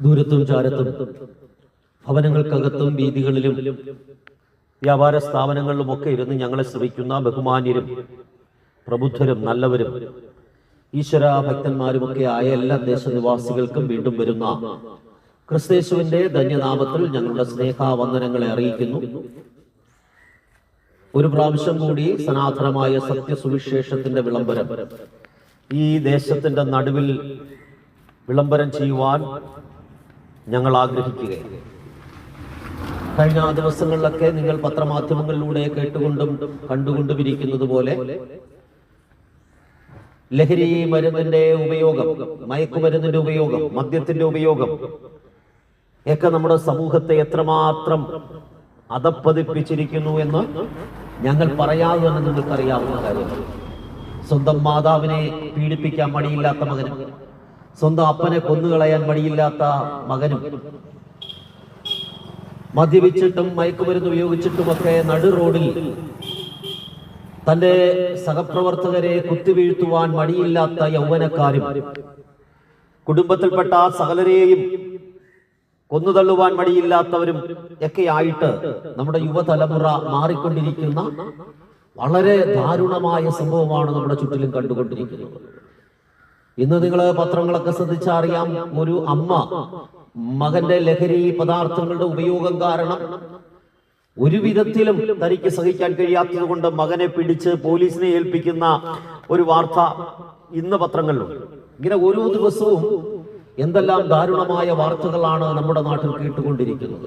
ദൂരത്തും ചാരത്തും ഭവനങ്ങൾക്കകത്തും വീതികളിലും വ്യാപാര സ്ഥാപനങ്ങളിലുമൊക്കെ ഇരുന്ന് ഞങ്ങളെ ശ്രമിക്കുന്ന ബഹുമാന്യരും പ്രബുദ്ധരും നല്ലവരും ഈശ്വര ഭക്തന്മാരുമൊക്കെ ആയ എല്ലാ ദേശനിവാസികൾക്കും വീണ്ടും വരുന്ന ക്രിസ്തേശുവിന്റെ ധന്യനാമത്തിൽ ഞങ്ങളുടെ സ്നേഹാവന്ദനങ്ങളെ അറിയിക്കുന്നു. ഒരു പ്രാവശ്യം കൂടി സനാതനമായ സത്യസുവിശേഷത്തിന്റെ വിളംബരം. ഈ ദേശത്തിന്റെ നടുവിൽ വിളംബരം ചെയ്യുവാൻ ഞങ്ങൾ ആഗ്രഹിക്കുകയാണ്. കഴിഞ്ഞ ദിവസങ്ങളിലൊക്കെ നിങ്ങൾ പത്രമാധ്യമങ്ങളിലൂടെ കേട്ടുകൊണ്ടും കണ്ടുകൊണ്ടും ഇരിക്കുന്നത് പോലെ ലഹരി മരുന്നിന്റെ ഉപയോഗം മയക്കുമരുന്നിന്റെ ഉപയോഗം മദ്യത്തിന്റെ ഉപയോഗം ഒക്കെ നമ്മുടെ സമൂഹത്തെ എത്രമാത്രം അതപ്പതിപ്പിച്ചിരിക്കുന്നു എന്ന് ഞങ്ങൾ പറയാതെ നിങ്ങൾക്കറിയാവുന്ന കാര്യമാണ്. സ്വന്തം മാതാവിനെ പീഡിപ്പിക്കാൻ മടിയില്ലാത്ത മകനും സ്വന്തം അപ്പനെ കൊന്നുകളയാൻ മടിയില്ലാത്ത മകനും. മദ്യപിച്ചിട്ടും മയക്കുമരുന്ന് ഉപയോഗിച്ചിട്ടുമൊക്കെ നടു റോഡിൽ തന്റെ സഹപ്രവർത്തകരെ കുത്തിവീഴ്ത്തുവാൻ മടിയില്ലാത്ത യൗവനക്കാരും കുടുംബത്തിൽപ്പെട്ട സകലരെയും കൊന്നുതള്ളുവാൻ മടിയില്ലാത്തവരും ഒക്കെ ആയിട്ട് നമ്മുടെ യുവതലമുറ മാറിക്കൊണ്ടിരിക്കുന്ന വളരെ ദാരുണമായ സംഭവമാണ് നമ്മുടെ ചുറ്റിലും കണ്ടുകൊണ്ടിരിക്കുന്നത്. ഇന്ന് നിങ്ങൾ പത്രങ്ങളൊക്കെ ശ്രദ്ധിച്ചറിയാം ഒരു അമ്മ മകന്റെ ലഹരി പദാർത്ഥങ്ങളുടെ ഉപയോഗം കാരണം ഒരു വിധത്തിലും തനിക്ക് സഹിക്കാൻ കഴിയാത്തത് കൊണ്ട് മകനെ പിടിച്ച് പോലീസിനെ ഏൽപ്പിക്കുന്ന ഒരു വാർത്ത ഇന്ന് പത്രങ്ങളിലുണ്ട്. ഇങ്ങനെ ഓരോ ദിവസവും എന്തെല്ലാം ദാരുണമായ വാർത്തകളാണ് നമ്മുടെ നാട്ടിൽ കേട്ടുകൊണ്ടിരിക്കുന്നത്.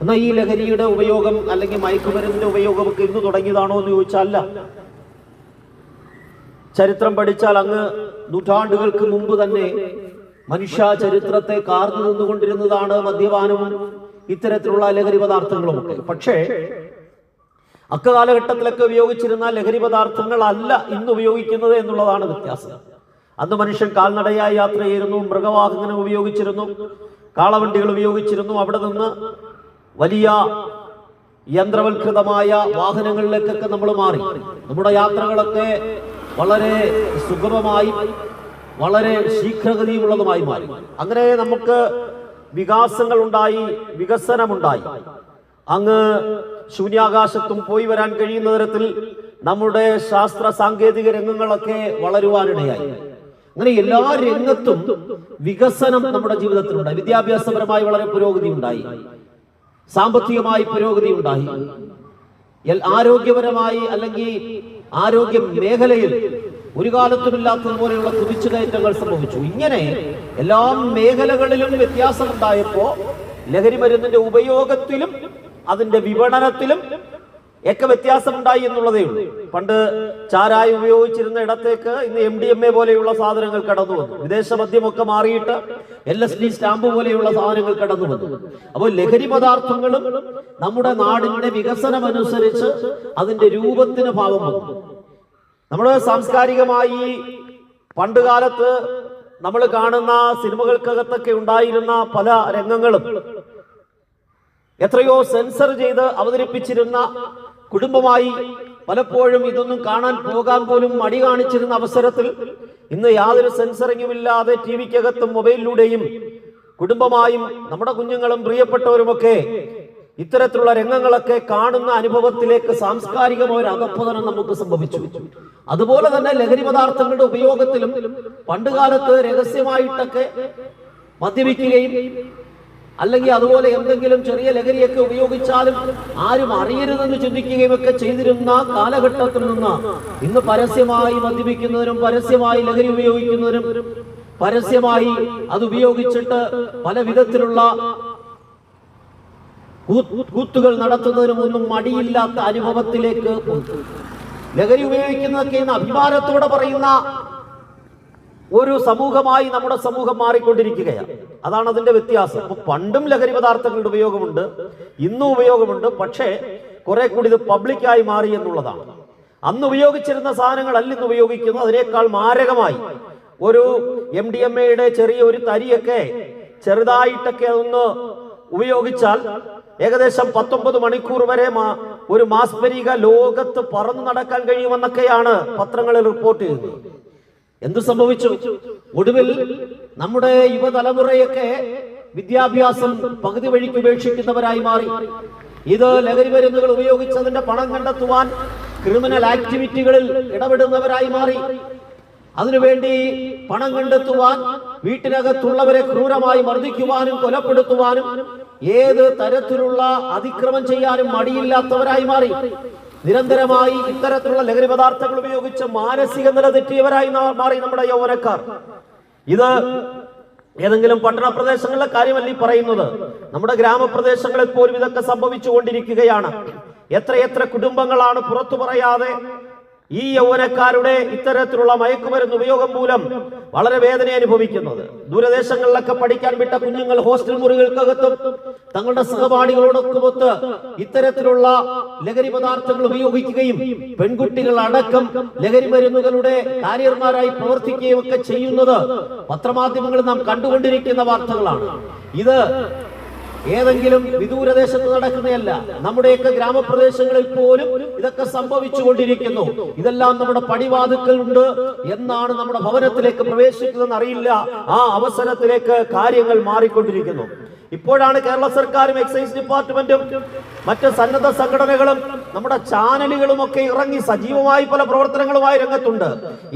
എന്നാൽ ഈ ലഹരിയുടെ ഉപയോഗം അല്ലെങ്കിൽ മയക്കുമരുന്നിന്റെ ഉപയോഗമൊക്കെ ഇന്ന് തുടങ്ങിയതാണോ എന്ന് ചോദിച്ചാൽ അല്ല ചരിത്രം പഠിച്ചാൽ അങ്ങ് നൂറ്റാണ്ടുകൾക്ക് മുമ്പ് തന്നെ മനുഷ്യ ചരിത്രത്തെ കാർന്നു നിന്നുകൊണ്ടിരുന്നതാണ് മദ്യപാനവും ഇത്തരത്തിലുള്ള ലഹരി പദാർത്ഥങ്ങളും ഒക്കെ പക്ഷേ അക്കാലഘട്ടത്തിലൊക്കെ ഉപയോഗിച്ചിരുന്ന ലഹരി പദാർത്ഥങ്ങൾ അല്ല ഇന്ന് ഉപയോഗിക്കുന്നത് എന്നുള്ളതാണ് വ്യത്യാസം. അന്ന് മനുഷ്യൻ കാൽനടയായി യാത്ര ചെയ്യുന്നു മൃഗവാഹനം ഉപയോഗിച്ചിരുന്നു കാളവണ്ടികൾ ഉപയോഗിച്ചിരുന്നു. അവിടെ നിന്ന് വലിയ യന്ത്രവൽകൃതമായ വാഹനങ്ങളിലേക്കൊക്കെ നമ്മൾ മാറി. നമ്മുടെ യാത്രകളൊക്കെ വളരെ സുഗമമായി വളരെ ശീഘ്രഗതിയുള്ളതുമായി മാറി. അങ്ങനെ നമുക്ക് വികാസങ്ങൾ ഉണ്ടായി വികസനമുണ്ടായി. അങ്ങ് ശൂന്യാകാശത്തും പോയി വരാൻ കഴിയുന്ന തരത്തിൽ നമ്മുടെ ശാസ്ത്ര സാങ്കേതിക രംഗങ്ങളൊക്കെ വളരുവാനിടയായി. അങ്ങനെ എല്ലാ രംഗത്തും വികസനം നമ്മുടെ ജീവിതത്തിലുണ്ടായി. വിദ്യാഭ്യാസപരമായി വളരെ പുരോഗതി ഉണ്ടായി സാമ്പത്തികമായി പുരോഗതി ഉണ്ടായി ആരോഗ്യപരമായി അല്ലെങ്കിൽ ആരോഗ്യ മേഖലയിൽ ഒരു കാലത്തുമില്ലാത്തതുപോലെയുള്ള കുതിച്ചുകയറ്റങ്ങൾ സംഭവിച്ചു. ഇങ്ങനെ എല്ലാ മേഖലകളിലും വ്യത്യാസമുണ്ടായപ്പോ ലഹരി മരുന്നിന്റെ ഉപയോഗത്തിലും അതിന്റെ വിപണനത്തിലും ഒക്കെ വ്യത്യാസമുണ്ടായി എന്നുള്ളതേ ഉള്ളൂ. പണ്ട് ചാരായി ഉപയോഗിച്ചിരുന്ന ഇടത്തേക്ക് ഇന്ന് എം ഡി എം എ പോലെയുള്ള സാധനങ്ങൾ കടന്നു വന്നു. വിദേശ മദ്യമൊക്കെ മാറിയിട്ട് എൽ എസ് ഡി സ്റ്റാമ്പ് പോലെയുള്ള സാധനങ്ങൾ കടന്നു വന്നു. അപ്പോൾ ലഹരി പദാർത്ഥങ്ങളും നമ്മുടെ നാടിന്റെ വികസനം അനുസരിച്ച് അതിന്റെ രൂപത്തിന് ഭാവം വന്നു. നമ്മുടെ സാംസ്കാരികമായി പണ്ട് കാലത്ത് നമ്മൾ കാണുന്ന സിനിമകൾക്കകത്തൊക്കെ ഉണ്ടായിരുന്ന പല രംഗങ്ങളും എത്രയോ സെൻസർ ചെയ്ത് അവതരിപ്പിച്ചിരുന്ന കുടുംബമായി പലപ്പോഴും ഇതൊന്നും കാണാൻ പോകാൻ പോലും മടി കാണിച്ചിരുന്ന അവസരത്തിൽ ഇന്ന് യാതൊരു സെൻസറിങ്ങും ഇല്ലാതെ ടി വിക്കകത്തും മൊബൈലിലൂടെയും കുടുംബമായും നമ്മുടെ കുഞ്ഞുങ്ങളും പ്രിയപ്പെട്ടവരുമൊക്കെ ഇത്തരത്തിലുള്ള രംഗങ്ങളൊക്കെ കാണുന്ന അനുഭവത്തിലേക്ക് സാംസ്കാരികമായ ഒരു അകപ്പതനം നമുക്ക് സംഭവിച്ചു. അതുപോലെ തന്നെ ലഹരി പദാർത്ഥങ്ങളുടെ ഉപയോഗത്തിലും പണ്ടുകാലത്ത് രഹസ്യമായിട്ടൊക്കെ മദ്യപിക്കുകയും അല്ലെങ്കിൽ അതുപോലെ എന്തെങ്കിലും ചെറിയ ലഹരിയൊക്കെ ഉപയോഗിച്ചാലും ആരും അറിയരുതെന്ന് ചിന്തിക്കുകയും ഒക്കെ ചെയ്തിരുന്ന കാലഘട്ടത്തിൽ നിന്ന് ഇന്ന് പരസ്യമായി മദ്യപിക്കുന്നവരും പരസ്യമായി ലഹരി ഉപയോഗിക്കുന്നവരും പരസ്യമായി അത് ഉപയോഗിച്ചിട്ട് പല വിധത്തിലുള്ള കൂത്തുകൾ നടത്തുന്നതിനും ഒന്നും മടിയില്ലാത്ത അനുഭവത്തിലേക്ക്. ലഹരി ഉപയോഗിക്കുന്നതൊക്കെ ഇന്ന് അഭിമാനത്തോടെ പറയുന്ന ഒരു സമൂഹമായി നമ്മുടെ സമൂഹം മാറിക്കൊണ്ടിരിക്കുകയാണ്. അതാണ് അതിന്റെ വ്യത്യാസം. അപ്പൊ പണ്ടും ലഹരി പദാർത്ഥങ്ങളുടെ ഉപയോഗമുണ്ട് ഇന്നും ഉപയോഗമുണ്ട് പക്ഷേ കുറെ കൂടി ഇത് പബ്ലിക്കായി മാറി എന്നുള്ളതാണ്. അന്ന് ഉപയോഗിച്ചിരുന്ന സാധനങ്ങളല്ല ഇന്ന് ഉപയോഗിക്കുന്നത്. അതിനേക്കാൾ മാരകമായി ഒരു എം ഡി എം എയുടെ ചെറിയ ഒരു തരിയൊക്കെ ചെറുതായിട്ടൊക്കെ ഒന്ന് ഉപയോഗിച്ചാൽ ഏകദേശം പത്തൊമ്പത് മണിക്കൂർ വരെ ഒരു മാസ്മരിക ലോകത്ത് പറന്നു നടക്കാൻ കഴിയുമെന്നൊക്കെയാണ് പത്രങ്ങളിൽ റിപ്പോർട്ട് ചെയ്യുന്നത്. എന്തു സംഭവിച്ചു? ഒടുവിൽ നമ്മുടെ യുവതലമുറയൊക്കെ വിദ്യാഭ്യാസം പകുതി വഴിക്ക് ഉപേക്ഷിക്കുന്നവരായി മാറി. ഇത് ലഹരി മരുന്നുകൾ ഉപയോഗിച്ചതിന്റെ പണം കണ്ടെത്തുവാൻ ക്രിമിനൽ ആക്ടിവിറ്റികളിൽ ഇടപെടുന്നവരായി മാറി. അതിനുവേണ്ടി പണം കണ്ടെത്തുവാൻ വീട്ടിനകത്തുള്ളവരെ ക്രൂരമായി മർദ്ദിക്കുവാനും കൊലപ്പെടുത്തുവാനും ഏത് തരത്തിലുള്ള അതിക്രമം ചെയ്യാനും മടിയില്ലാത്തവരായി മാറി. നിരന്തരമായി ഇത്തരത്തിലുള്ള ലഹരി പദാർത്ഥങ്ങൾ ഉപയോഗിച്ച് മാനസിക നില തെറ്റിയവരായി മാറി നമ്മുടെ യൗവനക്കാർ. ഇത് ഏതെങ്കിലും പട്ടണ പ്രദേശങ്ങളിലെ കാര്യമല്ല ഈ പറയുന്നത്. നമ്മുടെ ഗ്രാമപ്രദേശങ്ങളിൽ പോലും ഇതൊക്കെ സംഭവിച്ചു കൊണ്ടിരിക്കുകയാണ് എത്രയെത്ര കുടുംബങ്ങളാണ് പുറത്തു പറയാതെ ഈ യൗവനക്കാരുടെ ഇത്തരത്തിലുള്ള മയക്കുമരുന്ന് ഉപയോഗം മൂലം വളരെ വേദന അനുഭവിക്കുന്നത്. ദൂരദേശങ്ങളിലൊക്കെ പഠിക്കാൻ വിട്ട കുഞ്ഞുങ്ങൾ ഹോസ്റ്റൽ മുറികൾക്കകത്തും തങ്ങളുടെ സഹപാഠികളോടൊപ്പമൊത്ത് ഇത്തരത്തിലുള്ള ലഹരി പദാർത്ഥങ്ങൾ ഉപയോഗിക്കുകയും പെൺകുട്ടികൾ അടക്കം ലഹരി മരുന്നുകളുടെ കാരിയർമാരായി പ്രവർത്തിക്കുകയും ഒക്കെ ചെയ്യുന്നത് പത്രമാധ്യമങ്ങളിൽ നാം കണ്ടുകൊണ്ടിരിക്കുന്ന വാർത്തകളാണ്. ഇത് ഏതെങ്കിലും വിദൂരദേശത്ത് നടക്കുന്നതല്ല. നമ്മുടെയൊക്കെ ഗ്രാമപ്രദേശങ്ങളിൽ പോലും ഇതൊക്കെ സംഭവിച്ചു കൊണ്ടിരിക്കുന്നു ഇതെല്ലാം നമ്മുടെ പടിവാതുക്കളുണ്ട് എന്നാണ് നമ്മുടെ ഭവനത്തിലേക്ക് പ്രവേശിക്കുന്നതെന്ന് അറിയില്ല. ആ അവസരത്തിലേക്ക് കാര്യങ്ങൾ മാറിക്കൊണ്ടിരിക്കുന്നു. ഇപ്പോഴാണ് കേരള സർക്കാരും എക്സൈസ് ഡിപ്പാർട്ട്മെന്റും മറ്റ് സന്നദ്ധ സംഘടനകളും നമ്മുടെ ചാനലുകളും ഒക്കെ ഇറങ്ങി സജീവമായി പല പ്രവർത്തനങ്ങളുമായി രംഗത്തുണ്ട്.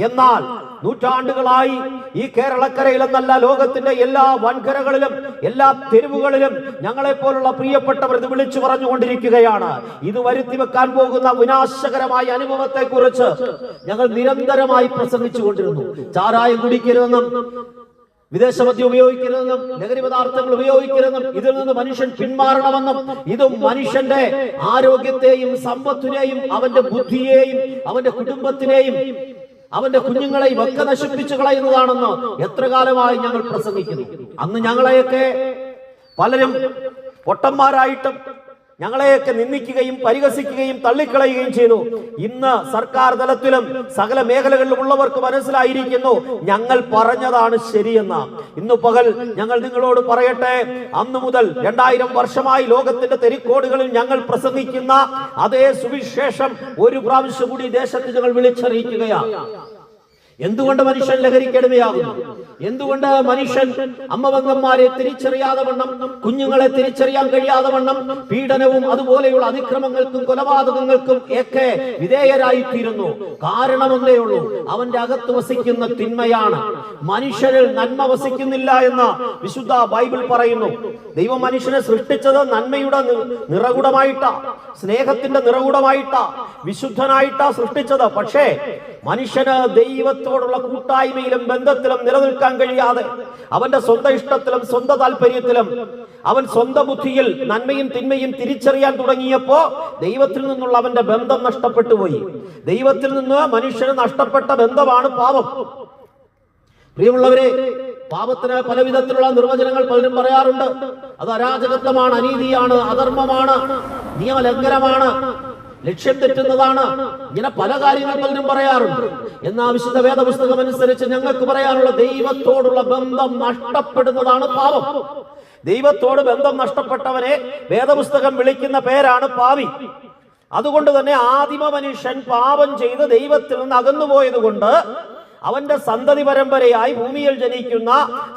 എന്നാൽ നൂറ്റാണ്ടുകളായി ഈ കേരളക്കരയിലെന്നല്ല ലോകത്തിന്റെ എല്ലാ വൻകരകളിലും എല്ലാ തെരുവുകളിലും ഞങ്ങളെ പോലുള്ള പ്രിയപ്പെട്ടവർ ഇത് വിളിച്ചു പറഞ്ഞുകൊണ്ടിരിക്കുകയാണ്. ഇത് വരുത്തി വെക്കാൻ പോകുന്ന വിനാശകരമായ അനുഭവത്തെ കുറിച്ച് ഞങ്ങൾ നിരന്തരമായി പ്രസംഗിച്ചു കൊണ്ടിരുന്നു ചാരായം കുടിക്കരുതെന്നും വിദേശ മദ്യം ഉപയോഗിക്കരുതെന്നും ലഹരി പദാർത്ഥങ്ങൾ ഉപയോഗിക്കരുതെന്നും ഇതിൽ നിന്ന് മനുഷ്യൻ പിന്മാറണമെന്നും ഇത് മനുഷ്യന്റെ ആരോഗ്യത്തെയും സമ്പത്തിനെയും അവന്റെ ബുദ്ധിയെയും അവന്റെ കുടുംബത്തിനെയും അവന്റെ കുഞ്ഞുങ്ങളെ ഒക്കെ നശിപ്പിച്ചു കളയുന്നതാണെന്ന് എത്ര കാലമായി ഞങ്ങൾ പ്രസംഗിക്കുന്നു. അന്ന് ഞങ്ങളെയൊക്കെ പലരും പൊട്ടന്മാരായിട്ടും ഞങ്ങളെയൊക്കെ നിന്ദിക്കുകയും പരിഹസിക്കുകയും തള്ളിക്കളയുകയും ചെയ്യുന്നു ഇന്ന് സർക്കാർ തലത്തിലും സകല മേഖലകളിലും ഉള്ളവർക്ക് മനസ്സിലായിരിക്കുന്നു ഞങ്ങൾ പറഞ്ഞതാണ് ശരിയെന്ന. ഇന്ന് പകൽ ഞങ്ങൾ നിങ്ങളോട് പറയട്ടെ അന്ന് മുതൽ രണ്ടായിരം വർഷമായി ലോകത്തിന്റെ തെരിക്കോടുകളിൽ ഞങ്ങൾ പ്രസംഗിക്കുന്ന അതേ സുവിശേഷം ഒരു പ്രാവശ്യം കൂടി ദേശത്ത് ഞങ്ങൾ വിളിച്ചറിയിക്കുകയാണ്. എന്തുകൊണ്ട് മനുഷ്യൻ ലഹരിക്കടിമയാകുന്നു എന്തുകൊണ്ട് മനുഷ്യൻ അമ്മവംഗന്മാരെ തിരിച്ചറിയാതെ വണ്ണം കുഞ്ഞുങ്ങളെ തിരിച്ചറിയാൻ കഴിയാതെ വണ്ണം പീഡനവും അതുപോലെയുള്ള അതിക്രമങ്ങൾക്കും കൊലപാതകങ്ങൾക്കും ഒക്കെ വിധേയരായിത്തീരുന്നു? കാരണമൊന്നേ ഉള്ളൂ അവന്റെ അകത്ത് വസിക്കുന്ന തിന്മയാണ്. മനുഷ്യരിൽ നന്മ വസിക്കുന്നില്ല എന്ന് വിശുദ്ധ ബൈബിൾ പറയുന്നു. ദൈവം മനുഷ്യനെ സൃഷ്ടിച്ചത് നന്മയുടെ നിറകുടമായിട്ടാ സ്നേഹത്തിന്റെ നിറകുടമായിട്ടാ വിശുദ്ധനായിട്ടാ സൃഷ്ടിച്ചത്. പക്ഷേ മനുഷ്യന് ദൈവത്തോടുള്ള കൂട്ടായ്മയിലും ബന്ധത്തിലും നിലനിൽക്കാൻ കഴിയാതെ അവന്റെ സ്വന്തം ഇഷ്ടത്തിലും സ്വന്തം താല്പര്യത്തിലും അവൻ സ്വന്തം ബുദ്ധിയിൽ നന്മയും തിന്മയും തിരിച്ചറിയാൻ തുടങ്ങിയപ്പോ ദൈവത്തിൽ നിന്നുള്ള അവന്റെ ബന്ധം നഷ്ടപ്പെട്ടു പോയി. ദൈവത്തിൽ നിന്ന് മനുഷ്യന് നഷ്ടപ്പെട്ട ബന്ധമാണ് പാപം. പ്രിയമുള്ളവരെ പാപത്തിന് പല വിധത്തിലുള്ള നിർവചനങ്ങൾ പലരും പറയാറുണ്ട്. അത് അരാജകത്വമാണ് അനീതിയാണ് അധർമ്മമാണ് നിയമലംഘനമാണ്. ലക്ഷ്യം തെറ്റുന്നതാണ്. ഇങ്ങനെ പല കാര്യങ്ങൾ പലരും പറയാറുണ്ട്. എന്നാ വിശുദ്ധ വേദപുസ്തകം അനുസരിച്ച് ഞങ്ങൾക്ക് പറയാനുള്ള ദൈവത്തോടുള്ള ബന്ധം നഷ്ടപ്പെടുന്നതാണ് പാപം. ദൈവത്തോട് ബന്ധം നഷ്ടപ്പെട്ടവനെ വേദപുസ്തകം വിളിക്കുന്ന പേരാണ് പാവി. അതുകൊണ്ട് തന്നെ ആദിമ മനുഷ്യൻ പാപം ചെയ്ത് ദൈവത്തിൽ നിന്ന് അകന്നുപോയത് കൊണ്ട് അവന്റെ സന്തതി പരമ്പരയായി ഭൂമിയിൽ ജനിക്കുന്ന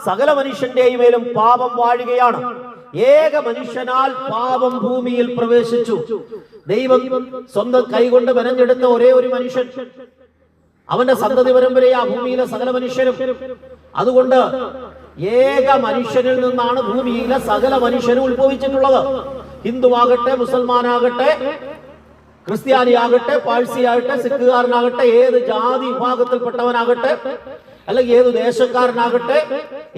സകല മനുഷ്യന്റെയും മേലും പാപം വാഴുകയാണ്. ഏക മനുഷ്യനാൽ പാപം ഭൂമിയിൽ പ്രവേശിച്ചു. ദൈവം സ്വന്തം കൈകൊണ്ട് മെനഞ്ഞെടുത്ത ഒരേ ഒരു മനുഷ്യൻ. അവന്റെ സന്തതി പരമ്പരയെ ആ ഭൂമിയിലെ സകല മനുഷ്യരും. അതുകൊണ്ട് ഏക മനുഷ്യനിൽ നിന്നാണ് ഭൂമിയിലെ സകല മനുഷ്യരും ഉത്ഭവിച്ചിട്ടുള്ളത്. ഹിന്ദുവാകട്ടെ മുസൽമാനാകട്ടെ ക്രിസ്ത്യാനിയാകട്ടെ പാഴ്സിയാകട്ടെ സിഖുകാരനാകട്ടെ ഏത് ജാതി വിഭാഗത്തിൽപ്പെട്ടവനാകട്ടെ അല്ലെങ്കിൽ ഏത് ദേശക്കാരനാകട്ടെ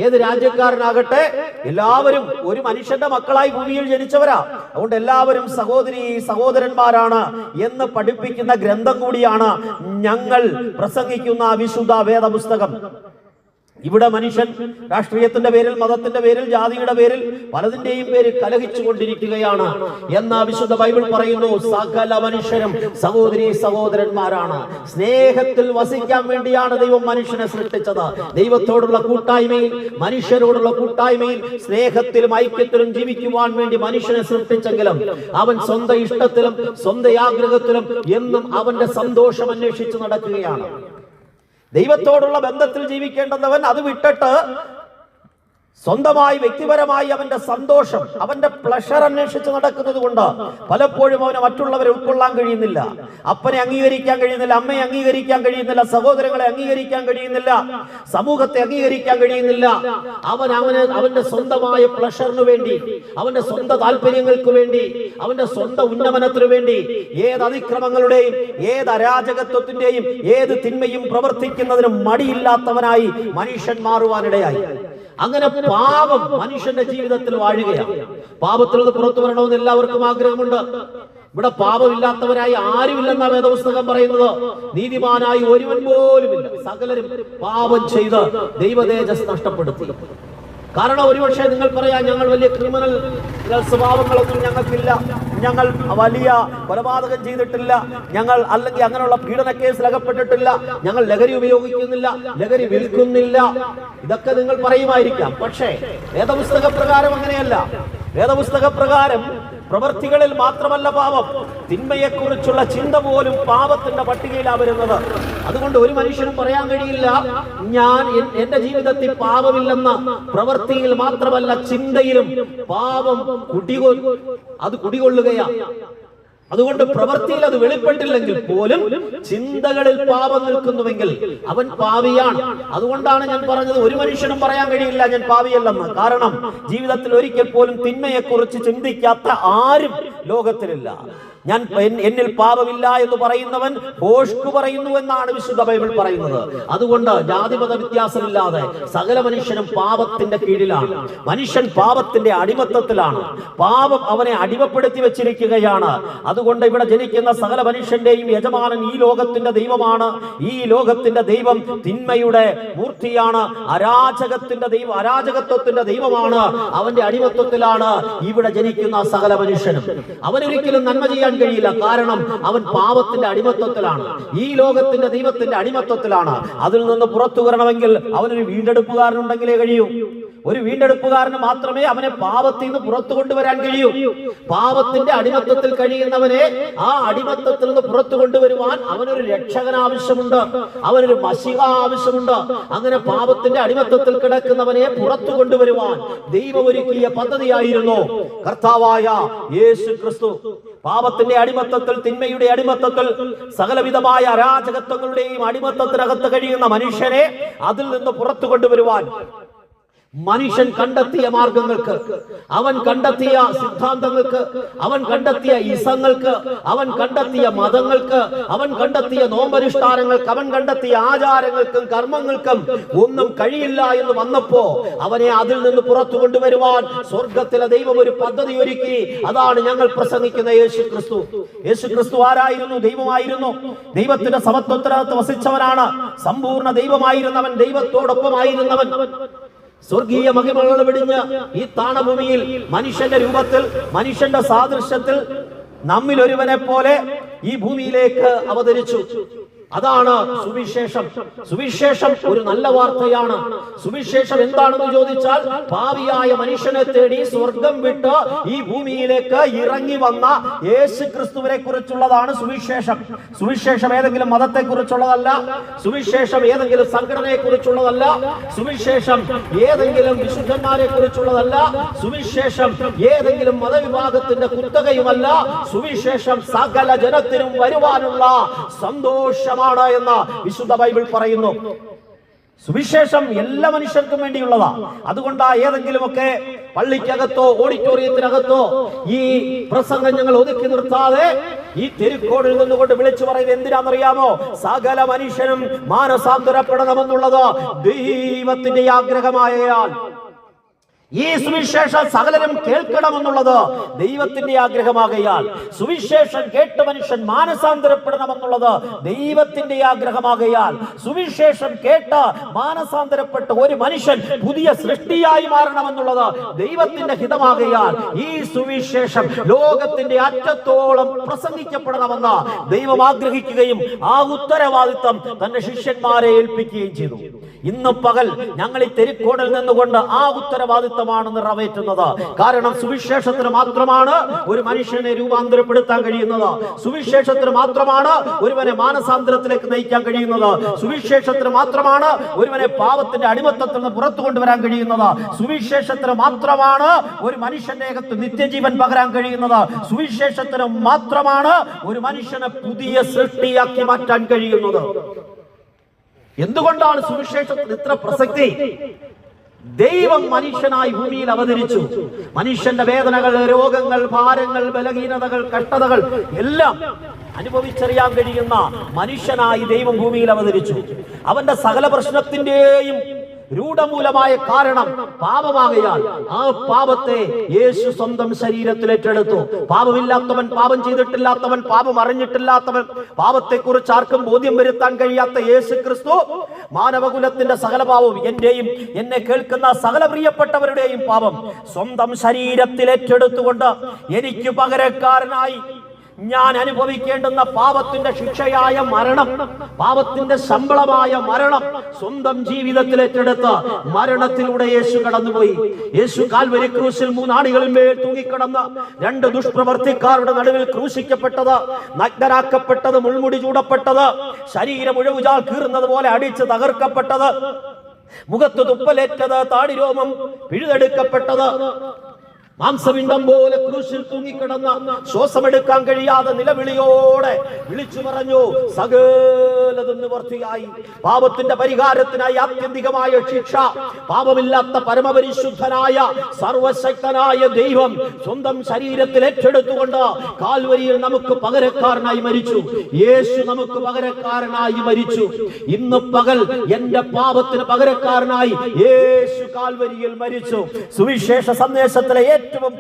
ഏത് രാജ്യക്കാരനാകട്ടെ എല്ലാവരും ഒരു മനുഷ്യന്റെ മക്കളായി ഭൂമിയിൽ ജനിച്ചവരാ. അതുകൊണ്ട് എല്ലാവരും സഹോദരി സഹോദരന്മാരാണ് എന്ന് പഠിപ്പിക്കുന്ന ഗ്രന്ഥം കൂടിയാണ് ഞങ്ങൾ പ്രസംഗിക്കുന്ന വിശുദ്ധ വേദപുസ്തകം. ഇവിടെ മനുഷ്യൻ രാഷ്ട്രീയത്തിന്റെ പേരിൽ മതത്തിന്റെ പേരിൽ ജാതിയുടെ പേരിൽ പലതിന്റെയും പേരിൽ കലഹിച്ചു കൊണ്ടിരിക്കുകയാണ് എന്ന വിശുദ്ധ ബൈബിൾ പറയുന്നു സകല മനുഷ്യരും സഹോദരി സഹോദരന്മാരാണ്. സ്നേഹത്തിൽ വസിക്കാൻ വേണ്ടിയാണ് ദൈവം മനുഷ്യനെ സൃഷ്ടിച്ചത്. ദൈവത്തോടുള്ള കൂട്ടായ്മയിൽ മനുഷ്യരോടുള്ള കൂട്ടായ്മയിൽ സ്നേഹത്തിലും ഐക്യത്തിലും ജീവിക്കുവാൻ വേണ്ടി മനുഷ്യനെ സൃഷ്ടിച്ചെങ്കിലും അവൻ സ്വന്തം ഇഷ്ടത്തിലും സ്വന്തം ആഗ്രഹത്തിലും എന്നും അവന്റെ സന്തോഷം അന്വേഷിച്ച് നടക്കുകയാണ്. ദൈവത്തോടുള്ള ബന്ധത്തിൽ ജീവിക്കേണ്ടുന്നവൻ അത് വിട്ടിട്ട് സ്വന്തമായി വ്യക്തിപരമായി അവന്റെ സന്തോഷം അവന്റെ പ്ലഷർ അന്വേഷിച്ച് നടക്കുന്നത് കൊണ്ട് പലപ്പോഴും അവന് മറ്റുള്ളവരെ ഉൾക്കൊള്ളാൻ കഴിയുന്നില്ല. അപ്പനെ അംഗീകരിക്കാൻ കഴിയുന്നില്ല അമ്മയെ അംഗീകരിക്കാൻ കഴിയുന്നില്ല സഹോദരങ്ങളെ അംഗീകരിക്കാൻ കഴിയുന്നില്ല സമൂഹത്തെ അംഗീകരിക്കാൻ കഴിയുന്നില്ല. അവൻ അവന് അവന്റെ സ്വന്തമായ പ്ലഷറിന് വേണ്ടി അവന്റെ സ്വന്തം താല്പര്യങ്ങൾക്ക് വേണ്ടി അവന്റെ സ്വന്തം ഉന്നമനത്തിനു വേണ്ടി ഏത് അതിക്രമങ്ങളുടെയും ഏത് അരാജകത്വത്തിന്റെയും ഏത് തിന്മയും പ്രവർത്തിക്കുന്നതിനും മടിയില്ലാത്തവനായി മനുഷ്യൻ മാറുവാനിടയായി അങ്ങനെ പാപം മനുഷ്യന്റെ ജീവിതത്തിൽ വാഴുകയാണ്. പാപത്തിൽ നിന്ന് പുറത്തു വരണമെന്ന് എല്ലാവർക്കും ആഗ്രഹമുണ്ട്. ഇവിടെ പാപമില്ലാത്തവരായി ആരുമില്ലെന്ന വേദപുസ്തകം പറയുന്നത്. നീതിമാനായി ഒരുവൻ പോലും ഇല്ല സകലരും പാപം ചെയ്ത് ദൈവതേജസ് നഷ്ടപ്പെടുത്തി. കാരണം ഒരുപക്ഷെ നിങ്ങൾ പറയാം ഞങ്ങൾ വലിയ ക്രിമിനൽ സ്വഭാവങ്ങളൊന്നും ഞങ്ങൾക്കില്ല. ഞങ്ങൾ വലിയ കൊലപാതകം ചെയ്തിട്ടില്ല. ഞങ്ങൾ അല്ലെങ്കിൽ അങ്ങനെയുള്ള പീഡന കേസിൽ അകപ്പെട്ടിട്ടില്ല ഞങ്ങൾ ലഹരി ഉപയോഗിക്കുന്നില്ല ലഹരി വിൽക്കുന്നില്ല. ഇതൊക്കെ നിങ്ങൾ പറയുമായിരിക്കാം. പക്ഷേ വേദപുസ്തക പ്രകാരം അങ്ങനെയല്ല. വേദപുസ്തക പ്രകാരം പ്രവർത്തികളിൽ മാത്രമല്ല പാപം. തിന്മയെക്കുറിച്ചുള്ള ചിന്ത പോലും പാപത്തിന്റെ പട്ടികയിലാണ് വരുന്നത് അതുകൊണ്ട് ഒരു മനുഷ്യനും പറയാൻ കഴിയില്ല ഞാൻ എന്റെ ജീവിതത്തിൽ പാപമില്ലെന്ന പ്രവൃത്തിയിൽ മാത്രമല്ല ചിന്തയിലും പാപം കുടികൊ അത് കുടികൊള്ളുകയാണ്. അതുകൊണ്ട് പ്രവൃത്തിയിൽ അത് വെളിപ്പെട്ടില്ലെങ്കിൽ പോലും ചിന്തകളിൽ പാപം നിൽക്കുന്നുവെങ്കിൽ അവൻ പാവിയാണ്. അതുകൊണ്ടാണ് ഞാൻ പറഞ്ഞത് ഒരു മനുഷ്യനും പറയാൻ കഴിയില്ല ഞാൻ പാവിയല്ലെന്ന്. കാരണം ജീവിതത്തിൽ ഒരിക്കൽ പോലും തിന്മയെക്കുറിച്ച് ചിന്തിക്കാത്ത ആരും ലോകത്തിലില്ല. ഞാൻ എന്നിൽ പാപമില്ല എന്ന് പറയുന്നവൻ ഭോഷ്കു പറയുന്നു എന്നാണ് വിശുദ്ധ ബൈബിൾ പറയുന്നത്. അതുകൊണ്ട് ജാതിമത വ്യത്യാസമില്ലാതെ സകല മനുഷ്യനും പാപത്തിന്റെ കീഴിലാണ്. മനുഷ്യൻ പാപത്തിന്റെ അടിമത്തത്തിലാണ്. പാപം അവനെ അടിമപ്പെടുത്തി വെച്ചിരിക്കുകയാണ്. അതുകൊണ്ട് ഇവിടെ ജനിക്കുന്ന സകല മനുഷ്യന്റെയും യജമാനൻ ഈ ലോകത്തിന്റെ ദൈവമാണ്. ഈ ലോകത്തിന്റെ ദൈവം തിന്മയുടെ മൂർത്തിയാണ്. അരാജകത്തിന്റെ ദൈവം അരാജകത്വത്തിന്റെ ദൈവമാണ്. അവന്റെ അടിമത്വത്തിലാണ് ഇവിടെ ജനിക്കുന്ന സകല മനുഷ്യനും. അവനൊരിക്കലും നന്മ ചെയ്യാൻ കഴിയില്ല. കാരണം അവൻ പാപത്തിന്റെ അടിമത്വത്തിലാണ്. ഈ ലോകത്തിന്റെ ദൈവത്തിന്റെ അടിമത്വത്തിലാണ്. അതിൽ നിന്ന് പുറത്തു വരണമെങ്കിൽ അവനൊരു വീണ്ടെടുപ്പുകാരനുണ്ടെങ്കിലേ കഴിയൂ. ഒരു വീണ്ടെടുപ്പുകാരന് മാത്രമേ അവനെ പാപത്തിൽ നിന്ന് പുറത്തു കൊണ്ടുവരാൻ കഴിയൂ. പാപത്തിന്റെ അടിമത്വത്തിൽ കഴിയുന്നവനെ ആ അടിമത്വത്തിൽ നിന്ന് പുറത്തു കൊണ്ടുവരുവാൻ അവനൊരു രക്ഷകൻ ആവശ്യമുണ്ട് അവനൊരു മഷിക ആവശ്യമുണ്ട്. അങ്ങനെ പാപത്തിന്റെ അടിമത്വത്തിൽ കിടക്കുന്നവനെ പുറത്തു കൊണ്ടുവരുവാൻ ദൈവം ഒരുക്കിയ പദ്ധതിയായിരുന്നു. കർത്താവായ യേശു ക്രിസ്തു പാപത്തിന്റെ അടിമത്തത്തിൽ തിന്മയുടെ അടിമത്തത്തിൽ സകലവിധമായ അരാജകത്വങ്ങളുടെയും അടിമത്തത്തിനകത്ത് കഴിയുന്ന മനുഷ്യനെ അതിൽ നിന്ന് പുറത്തു കൊണ്ടുവരുവാൻ മനുഷ്യൻ കണ്ടെത്തിയ മാർഗങ്ങൾക്ക് അവൻ കണ്ടെത്തിയ സിദ്ധാന്തങ്ങൾക്ക് അവൻ കണ്ടെത്തിയ ഇസങ്ങൾക്ക് അവൻ കണ്ടെത്തിയ മതങ്ങൾക്ക് അവൻ കണ്ടെത്തിയ നോമ്പനുഷ്ഠാനങ്ങൾക്ക് അവൻ കണ്ടെത്തിയ ആചാരങ്ങൾക്കും കർമ്മങ്ങൾക്കും ഒന്നും കഴിയില്ല എന്ന് വന്നപ്പോ അവനെ അതിൽ നിന്ന് പുറത്തു കൊണ്ടുവരുവാൻ സ്വർഗത്തിലെ ദൈവം ഒരു പദ്ധതി ഒരുക്കി. അതാണ് ഞങ്ങൾ പ്രസംഗിക്കുന്ന യേശു ക്രിസ്തു യേശു ക്രിസ്തു ആരായിരുന്നു? ദൈവമായിരുന്നു. ദൈവത്തിന്റെ സമത്വത്തിനകത്ത് വസിച്ചവനാണ്. സമ്പൂർണ ദൈവമായിരുന്നവൻ. ദൈവത്തോടൊപ്പമായിരുന്നവൻ. സ്വർഗീയ മഹിമകൾ വെടിഞ്ഞ് ഈ താണഭൂമിയിൽ മനുഷ്യന്റെ രൂപത്തിൽ മനുഷ്യന്റെ സാദൃശ്യത്തിൽ നമ്മിൽ ഒരുവനെ പോലെ ഈ ഭൂമിയിലേക്ക് അവതരിച്ചു. അതാണ് സുവിശേഷം. സുവിശേഷം ഒരു നല്ല വാർത്തയാണ്. സുവിശേഷം എന്താണെന്ന് ചോദിച്ചാൽ ഭാവിയായ മനുഷ്യനെ തേടി സ്വർഗം വിട്ട് ഈ ഭൂമിയിലേക്ക് ഇറങ്ങി വന്ന യേശു ക്രിസ്തുവിനെ കുറിച്ചുള്ളതാണ് സുവിശേഷം. സുവിശേഷം ഏതെങ്കിലും മതത്തെ കുറിച്ചുള്ളതല്ല. സുവിശേഷം ഏതെങ്കിലും സംഘടനയെ കുറിച്ചുള്ളതല്ല. സുവിശേഷം ഏതെങ്കിലും വിശുദ്ധന്മാരെ കുറിച്ചുള്ളതല്ല. സുവിശേഷം ഏതെങ്കിലും മതവിഭാഗത്തിന്റെ കുത്തകയുമല്ല. സുവിശേഷം സകല ജനത്തിനും വരുവാനുള്ള സന്തോഷമാണ് എന്ന് വിശുദ്ധ ബൈബിൾ പറയുന്നു. സുവിശേഷം എല്ലാ മനുഷ്യർക്കും വേണ്ടിയുള്ളതാ. അതുകൊണ്ടാ ഏതെങ്കിലുമൊക്കെ പള്ളിക്കകത്തോ ഓഡിറ്റോറിയത്തിനകത്തോ ഈ പ്രസംഗം ഞങ്ങൾ ഒതുക്കി നിർത്താതെ ഈ തെരുക്കോടിൽ നിന്നുകൊണ്ട് വിളിച്ചു പറയുന്നത് എന്തിനാണെന്നറിയാമോ? സകല മനുഷ്യനും മാനസാന്തരപ്പെടണമെന്നുള്ളത് ദൈവത്തിന്റെ ആഗ്രഹമായാൽ ഈ സുവിശേഷം സകലരും കേൾക്കണമെന്നുള്ളത് ദൈവത്തിന്റെ ആഗ്രഹമാകയാൽ. സുവിശേഷം കേട്ട് മനുഷ്യൻ മാനസാന്തരപ്പെടണമെന്നുള്ളത് ദൈവത്തിന്റെ ആഗ്രഹമാകയാൽ. സുവിശേഷം കേട്ട് മാനസാന്തരപ്പെട്ട ഒരു മനുഷ്യൻ പുതിയ സൃഷ്ടിയായി മാറണമെന്നുള്ളത് ദൈവത്തിന്റെ ഹിതമാകയാൽ. ഈ സുവിശേഷം ലോകത്തിന്റെ അറ്റത്തോളം പ്രസംഗിക്കപ്പെടണമെന്ന് ദൈവം ആഗ്രഹിക്കുകയും ആ ഉത്തരവാദിത്വം തന്റെ ശിഷ്യന്മാരെ ഏൽപ്പിക്കുകയും ചെയ്തു. ഇന്ന് പകൽ ഞങ്ങൾ ഈ തെരിക്കോടിൽ നിന്നുകൊണ്ട് ആ ഉത്തരവാദിത്തമാണ് നിറവേറ്റുന്നത്. കാരണം സുവിശേഷത്തിന് മാത്രമാണ് ഒരു മനുഷ്യനെ രൂപാന്തരപ്പെടുത്താൻ കഴിയുന്നത്. സുവിശേഷത്തിന് മാത്രമാണ് ഒരുവനെ മാനസാന്തരത്തിലേക്ക് നയിക്കാൻ കഴിയുന്നത്. സുവിശേഷത്തിന് മാത്രമാണ് ഒരുവനെ പാവത്തിന്റെ അടിമത്തത്തിൽ നിന്ന് പുറത്തു കൊണ്ടുവരാൻ കഴിയുന്നത്. സുവിശേഷത്തിന് മാത്രമാണ് ഒരു മനുഷ്യന്റെ അകത്ത് നിത്യജീവൻ പകരാൻ കഴിയുന്നത്. സുവിശേഷത്തിന് മാത്രമാണ് ഒരു മനുഷ്യനെ പുതിയ സൃഷ്ടിയാക്കി മാറ്റാൻ കഴിയുന്നത്. എന്തുകൊണ്ടാണ് സുവിശേഷത്തിന് ഇത്ര പ്രസക്തി? ദൈവം മനുഷ്യനായി ഭൂമിയിൽ അവതരിച്ചു. മനുഷ്യന്റെ വേദനകൾ രോഗങ്ങൾ ഭാരങ്ങൾ ബലഹീനതകൾ കഷ്ടതകൾ എല്ലാം അനുഭവിച്ചറിയാൻ കഴിയുന്ന മനുഷ്യനായി ദൈവം ഭൂമിയിൽ അവതരിച്ചു. അവന്റെ സകല പ്രശ്നത്തിന്റെയും രൂഢമൂലമായ കാരണം പാപമാകയാൽ ആ പാപത്തെ യേശു സ്വന്തം ശരീരത്തിൽ ഏറ്റെടുത്തു. പാപമില്ലാത്തവൻ പാപം ചെയ്തിട്ടില്ലാത്തവൻ പാപം അറിഞ്ഞിട്ടില്ലാത്തവൻ പാപത്തെക്കുറിച്ച് ആർക്കും ബോധ്യം വരുത്താൻ കഴിയാത്ത യേശു ക്രിസ്തു മാനവകുലത്തിന്റെ സകല പാപവും എന്റെയും എന്നെ കേൾക്കുന്ന സകല പ്രിയപ്പെട്ടവരുടെയും പാപം സ്വന്തം ശരീരത്തിൽ ഏറ്റെടുത്തുകൊണ്ട് എനിക്ക് പകരക്കാരനായി ഞാൻ അനുഭവിക്കേണ്ടുന്ന പാപത്തിന്റെ ശിക്ഷയായ മരണം പാപത്തിന്റെ ശമ്പളമായ മരണം സ്വന്തം ജീവിതത്തിൽ ഏറ്റെടുത്ത് മരണത്തിലൂടെ യേശു കടന്നുപോയി. യേശു കാൽവരി ക്രൂശിൽ മൂന്നാണികളിന്മേൽ തൂങ്ങിക്കിടന്ന് രണ്ട് ദുഷ്പ്രവർത്തിക്കാരുടെ നടുവിൽ ക്രൂശിക്കപ്പെട്ടത് നഗ്നരാക്കപ്പെട്ടത് മുൾമുടി ചൂടപ്പെട്ടത് ശരീരം ഉഴവുചാൽ കീറുന്നത് പോലെ അടിച്ച് തകർക്കപ്പെട്ടത് മുഖത്ത് തുപ്പലേറ്റത് താടിരോമം പിഴുതെടുക്കപ്പെട്ടത് മാംസപിണ്ഡം പോലെ ക്രൂശിൽ തൂങ്ങിക്കിടന്ന ശ്വാസമെടുക്കാൻ കഴിയാതെ നിലവിളിയോടെ വിളിച്ചു പറഞ്ഞു സകലതും നിവർത്തിയായി പാപത്തിന്റെ പരിഹാരത്തിനായി ആത്യന്തികമായ ശിക്ഷ പാപമില്ലാത്ത പരമപരിശുദ്ധനായ സർവശക്തനായ ദൈവം സ്വന്തം ശരീരത്തിൽ ഏറ്റെടുത്തുകൊണ്ട് കാൽവരിയിൽ നമുക്ക് പകരക്കാരനായി മരിച്ചു. യേശു നമുക്ക് പകരക്കാരനായി മരിച്ചു. ഇന്ന് പകൽ എന്റെ പാപത്തിന് പകരക്കാരനായി യേശു കാൽവരിയിൽ മരിച്ചു. സുവിശേഷ സന്ദേശത്തിലെ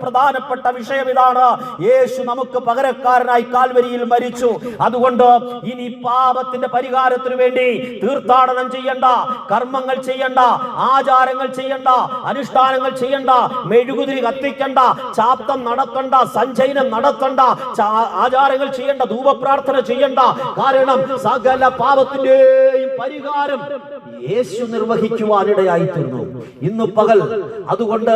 പ്രധാനപ്പെട്ട വിഷയം ഇതാണ്. യേശു നമുക്ക് പകരക്കാരനായി കാൽവരിയിൽ മരിച്ചു. അതുകൊണ്ട് ഇനി പാപത്തിന്റെ പരിഹാരത്തിനു വേണ്ടി തീർത്ഥാടനം ചെയ്യണ്ട കർമ്മങ്ങൾ ചെയ്യണ്ട ആചാരങ്ങൾ ചെയ്യണ്ട അനുഷ്ഠാനങ്ങൾ ചെയ്യണ്ട മെഴുകുതിരി കത്തിക്കണ്ട ചാത്തം നടത്തണ്ട സഞ്ചയനം നടത്തണ്ട ആചാരങ്ങൾ ചെയ്യണ്ട ധൂപപ്രാർത്ഥന ചെയ്യണ്ട. കാരണം സകല പാപത്തിന്റെയും പരിഹാരം യേശു നിർവഹിക്കുവാനിടയായിത്തീർന്നു. ഇന്ന് പകൽ അതുകൊണ്ട്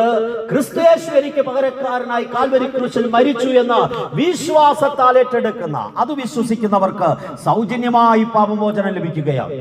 ക്രിസ്തയേശു എനിക്ക് പകരക്കാരനായി കാൽവരി ക്രൂശിൽ മരിച്ചു എന്ന വിശ്വാസത്താൽ ഏറ്റെടുക്കുന്ന അത് വിശ്വസിക്കുന്നവർക്ക് സൗജന്യമായി പാപമോചനം ലഭിക്കുകയാണ്.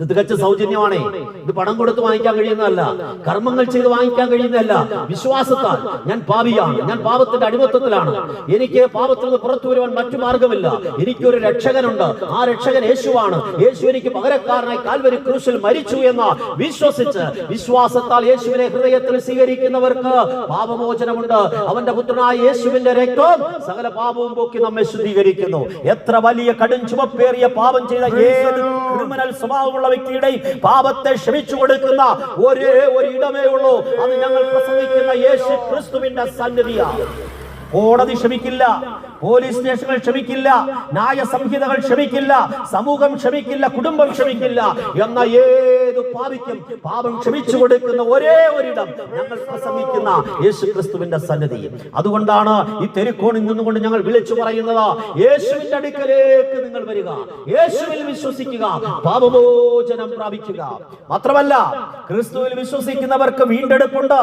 ഇത് തികച്ച സൗജന്യമാണ്. ഇത് പണം കൊടുത്ത് വാങ്ങിക്കാൻ കഴിയുന്നതല്ല. കർമ്മങ്ങൾ ചെയ്ത് വാങ്ങിക്കാൻ കഴിയുന്നതല്ല. വിശ്വാസത്താൽ ഞാൻ പാപിയാണ്. ഞാൻ പാപത്തിന്റെ അടിമത്തത്തിലാണ്. എനിക്ക് പാപത്തിൽ നിന്ന് പുറത്തു വരുവാൻ മറ്റു മാർഗമില്ല. എനിക്കൊരു രക്ഷകനുണ്ട്. ആ രക്ഷകൻ യേശുവാണ്. യേശു എനിക്ക് പകരക്കാരനായി കാൽവരി ക്രൂശിൽ മരിച്ചു എന്ന് വിശ്വസിച്ച് വിശ്വാസത്താൽ യേശുവിനെ ഹൃദയത്തിൽ സ്വീകരിക്കുന്നവർക്ക് പാപമോചനമുണ്ട്. അവന്റെ പുത്രനായ യേശുവിന്റെ രക്തം സകല പാപവും പോക്കി നമ്മെ ശുദ്ധീകരിക്കുന്നു. എത്ര വലിയ കടും ചുമപ്പേറിയ പാപം ചെയ്ത ഏത് ക്രിമിനൽ സ്വഭാവമുള്ള വ്യക്തിയുടെയും പാപത്തെ ക്ഷമിച്ചു കൊടുക്കുന്ന ഒരേ ഒരു ഇടമേ ഉള്ളൂ. അത് ഞങ്ങൾ പ്രസംഗിക്കുന്ന യേശു ക്രിസ്തുവിന്റെ സന്നിധിയാണ്. കോടതി ക്ഷമിക്കില്ല. പോലീസ് സ്റ്റേഷനുകൾ ക്ഷമിക്കില്ല നായ സംഹിതകൾ ക്ഷമിക്കില്ല സമൂഹം ക്ഷമിക്കില്ല കുടുംബം ക്ഷമിക്കില്ല എന്ന ഏത് പാപിക്കും പാപം ക്ഷമിച്ചു കൊടുക്കുന്ന ഒരേ ഒരിടം ഞങ്ങൾ പ്രസംഗിക്കുന്ന യേശു ക്രിസ്തുവിന്റെ സന്നിധി. അതുകൊണ്ടാണ് ഈ തെരുക്കോണിൽ നിന്നുകൊണ്ട് ഞങ്ങൾ വിളിച്ചു പറയുന്നത് യേശുവിന്റെ അടുക്കലേക്ക് നിങ്ങൾ വരിക യേശുവിൽ വിശ്വസിക്കുക പാപമോചനം പ്രാപിക്കുക. മാത്രമല്ല ക്രിസ്തുവിൽ വിശ്വസിക്കുന്നവർക്ക് വീണ്ടെടുപ്പുണ്ട്.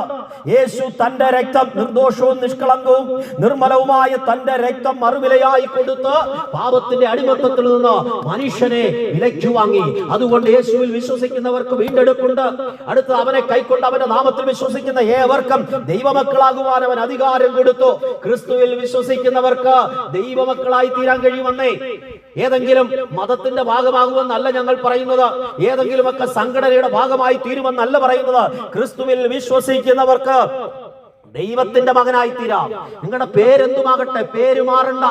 യേശു തന്റെ രക്തം നിർദോഷവും നിഷ്കളങ്കവും നിർമ്മലവുമായ തന്റെ രക്തം മറുവിലയായി കൊടുത്ത് പാപത്തിന്റെ അടിമത്തത്തിൽ നിന്ന് മനുഷ്യനെ വിലയ്ക്കു വാങ്ങി. അതുകൊണ്ട് യേശുവിൽ വിശ്വസിക്കുന്നവർക്ക് വീണ്ടെടുപ്പുണ്ട്. അടുത്ത് അവനെ കൈക്കൊണ്ട് അവന്റെ നാമത്തിൽ വിശ്വസിക്കുന്ന ഏവർക്കും ദൈവമക്കളാകുവാൻ അവൻ അധികാരം കൊടുത്തു. ക്രിസ്തുവിൽ വിശ്വസിക്കുന്നവർക്ക് ദൈവമക്കളായി തീരാൻ കഴിയുമെന്നേ. ഏതെങ്കിലും മതത്തിന്റെ ഭാഗമാകുമെന്നല്ല ഞങ്ങൾ പറയുന്നത്. ഏതെങ്കിലുമൊക്കെ സംഘടനയുടെ ഭാഗമായി തീരുമെന്നല്ല പറയുന്നത്. ക്രിസ്തുവിൽ വിശ്വസിക്കുന്നവർക്ക് ദൈവത്തിന്റെ മകനായി തീരാം നിങ്ങളുടെ പേരെന്തുമാകട്ടെ? പേര് മാറണ്ട.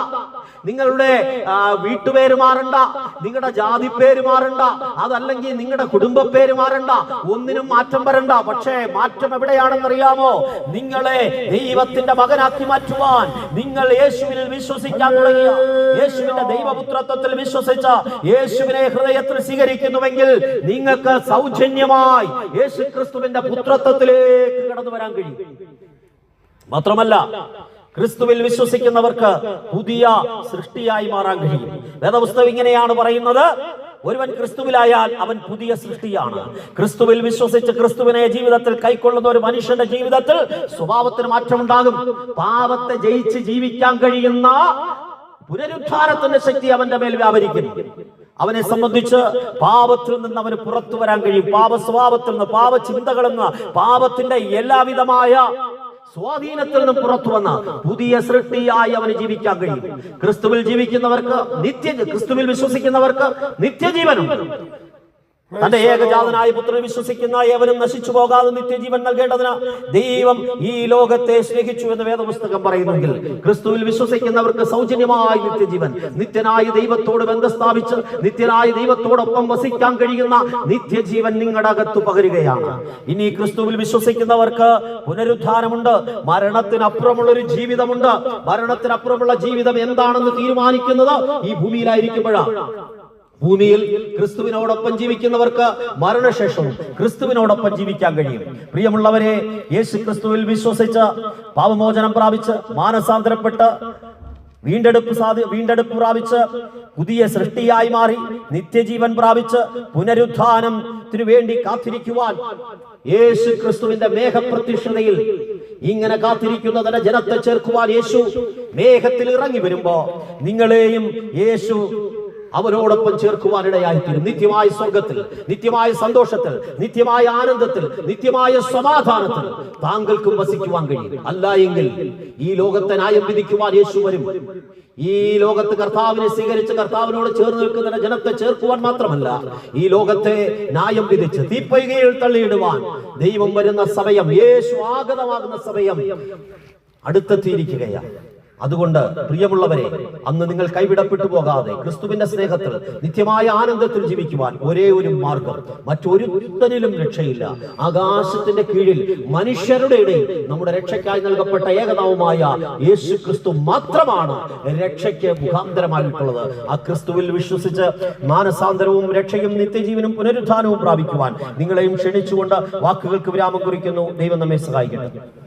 നിങ്ങളുടെ വീട്ടുപേര് മാറണ്ട. നിങ്ങളുടെ ജാതി പേര് മാറണ്ട. അതല്ലെങ്കിൽ നിങ്ങളുടെ കുടുംബ പേര് മാറണ്ട. ഒന്നിനും മാറ്റം വരണ്ട. പക്ഷേ മാറ്റം എവിടെയാണെന്നറിയാമോ? നിങ്ങളെ ദൈവത്തിന്റെ മകനാക്കി മാറ്റുവാൻ നിങ്ങൾ യേശുവിൽ വിശ്വസിക്കാൻ തുടങ്ങിയ യേശുവിന്റെ ദൈവപുത്രത്വത്തിൽ വിശ്വസിച്ച യേശുവിനെ ഹൃദയത്തിൽ സ്വീകരിക്കുന്നുവെങ്കിൽ നിങ്ങൾക്ക് സൗജന്യമായി യേശു ക്രിസ്തുവിന്റെ പുത്രത്വത്തിലേക്ക് കടന്നു വരാൻ കഴിയും. മാത്രമല്ല ക്രിസ്തുവിൽ വിശ്വസിക്കുന്നവർക്ക് പുതിയ സൃഷ്ടിയായി മാറാൻ കഴിയും. വേദപുസ്തകം ഇങ്ങനെയാണ് പറയുന്നത് ഒരുവൻ ക്രിസ്തുവിലായാൽ അവൻ പുതിയ സൃഷ്ടിയാണ്. ക്രിസ്തുവിൽ വിശ്വസിച്ച് ക്രിസ്തുവിനെ ജീവിതത്തിൽ കൈക്കൊള്ളുന്ന ഒരു മനുഷ്യന്റെ ജീവിതത്തിൽ സ്വഭാവത്തിന് മാറ്റമുണ്ടാകും. പാപത്തെ ജയിച്ച് ജീവിക്കാൻ കഴിയുന്ന പുനരുദ്ധാരത്തിന്റെ ശക്തി അവന്റെ മേൽ വ്യാപരിക്കും. അവനെ സംബന്ധിച്ച് പാപത്തിൽ നിന്ന് അവന് പുറത്തു വരാൻ കഴിയും. പാപ സ്വഭാവത്തിൽ നിന്ന് പാപ ചിന്തകളിൽ നിന്ന് പാപത്തിന്റെ എല്ലാവിധമായ സ്വാധീനത്തിൽ നിന്നും പുറത്തു വന്ന പുതിയ സൃഷ്ടിയായി അവന് ജീവിക്കാൻ കഴിയും. ക്രിസ്തുവിൽ ജീവിക്കുന്നവർക്ക് നിത്യ ക്രിസ്തുവിൽ വിശ്വസിക്കുന്നവർക്ക് നിത്യജീവനുണ്ട് തന്റെ ഏകജാതനായ പുത്രനെ വിശ്വസിക്കുന്ന ഏവനും നശിച്ചു പോകാതെ നിത്യജീവൻ നൽകേണ്ടതിന് ദൈവം ഈ ലോകത്തെ സ്നേഹിച്ചു എന്ന് വേദപുസ്തകം പറയുന്നെങ്കിൽ ക്രിസ്തുവിൽ വിശ്വസിക്കുന്നവർക്ക് സൗജന്യമായ നിത്യജീവൻ നിത്യനായ ദൈവത്തോട് ബന്ധം സ്ഥാപിച്ച് നിത്യനായ ദൈവത്തോടൊപ്പം വസിക്കാൻ കഴിയുന്ന നിത്യജീവൻ നിങ്ങളുടെ അകത്ത് പകരുകയാണ്. ഇനി ക്രിസ്തുവിൽ വിശ്വസിക്കുന്നവർക്ക് പുനരുദ്ധാനമുണ്ട് മരണത്തിനപ്പുറമുള്ള ഒരു ജീവിതമുണ്ട്. മരണത്തിനപ്പുറമുള്ള ജീവിതം എന്താണെന്ന് തീരുമാനിക്കുന്നത് ഈ ഭൂമിയിലായിരിക്കുമ്പോഴാണ്. ഭൂമിയിൽ ക്രിസ്തുവിനോടൊപ്പം ജീവിക്കുന്നവർക്ക് മരണശേഷവും ക്രിസ്തുവിനോടൊപ്പം ജീവിക്കാൻ കഴിയും. പ്രിയമുള്ളവരെ യേശു ക്രിസ്തുവിൽ വിശ്വസിച്ച് പാപമോചനം പ്രാപിച്ച് മാനസാന്തരപ്പെട്ട് വീണ്ടെടുപ്പ് സാധി വീണ്ടെടുപ്പ് പ്രാപിച്ച് പുതിയ സൃഷ്ടിയായി മാറി നിത്യജീവൻ പ്രാപിച്ച് പുനരുത്ഥാനത്തിനു വേണ്ടി കാത്തിരിക്കുവാൻ യേശു ക്രിസ്തുവിന്റെ മേഘപ്രത്യക്ഷതയിൽ ഇങ്ങനെ കാത്തിരിക്കുന്ന തന്റെ ജനത്തെ ചേർക്കുവാൻ യേശു മേഘത്തിൽ ഇറങ്ങി വരുമ്പോ നിങ്ങളെയും യേശു അവരോടൊപ്പം ചേർക്കുവാനിടയായിത്തീരും നിത്യമായ സ്വർഗത്തിൽ നിത്യമായ സന്തോഷത്തിൽ നിത്യമായ ആനന്ദത്തിൽ നിത്യമായ സമാധാനത്തിൽ താങ്കൾക്കും വസിക്കുവാൻ കഴിയും. അല്ല എങ്കിൽ ഈ ലോകത്തെ ന്യായം വിധിക്കുവാൻ യേശു വരും. ഈ ലോകത്ത് കർത്താവിനെ സ്വീകരിച്ച് കർത്താവിനോട് ചേർന്ന് നിൽക്കുന്ന ജനത്തെ ചേർക്കുവാൻ മാത്രമല്ല ഈ ലോകത്തെ ന്യായം വിധിച്ച് തീപ്പൈകയിൽ തള്ളിയിടുവാൻ ദൈവം വരുന്ന സമയം യേശു ആഗതമാകുന്ന സമയം അടുത്തെത്തിയിരിക്കുകയാണ്. അതുകൊണ്ട് പ്രിയമുള്ളവരെ അന്ന് നിങ്ങൾ കൈവിടപ്പെട്ടു പോകാതെ ക്രിസ്തുവിന്റെ സ്നേഹത്തിൽ നിത്യമായ ആനന്ദത്തിൽ ജീവിക്കുവാൻ ഒരേ ഒരു മാർഗം. മറ്റൊരുത്തനിലും രക്ഷയില്ല. ആകാശത്തിന്റെ കീഴിൽ മനുഷ്യരുടെ ഇടയിൽ നമ്മുടെ രക്ഷയ്ക്കായി നൽകപ്പെട്ട ഏകനാവുമായ യേശു ക്രിസ്തു മാത്രമാണ് രക്ഷയ്ക്ക് മുഖാന്തരമായിട്ടുള്ളത് ആ ക്രിസ്തുവിൽ വിശ്വസിച്ച് മാനസാന്തരവും രക്ഷയും നിത്യജീവനും പുനരുദ്ധാനവും പ്രാപിക്കുവാൻ നിങ്ങളെയും ക്ഷണിച്ചുകൊണ്ട് വാക്കുകൾക്ക് വിരാമം കുറിക്കുന്നു. ദൈവം നമ്മെ സഹായിക്കട്ടെ.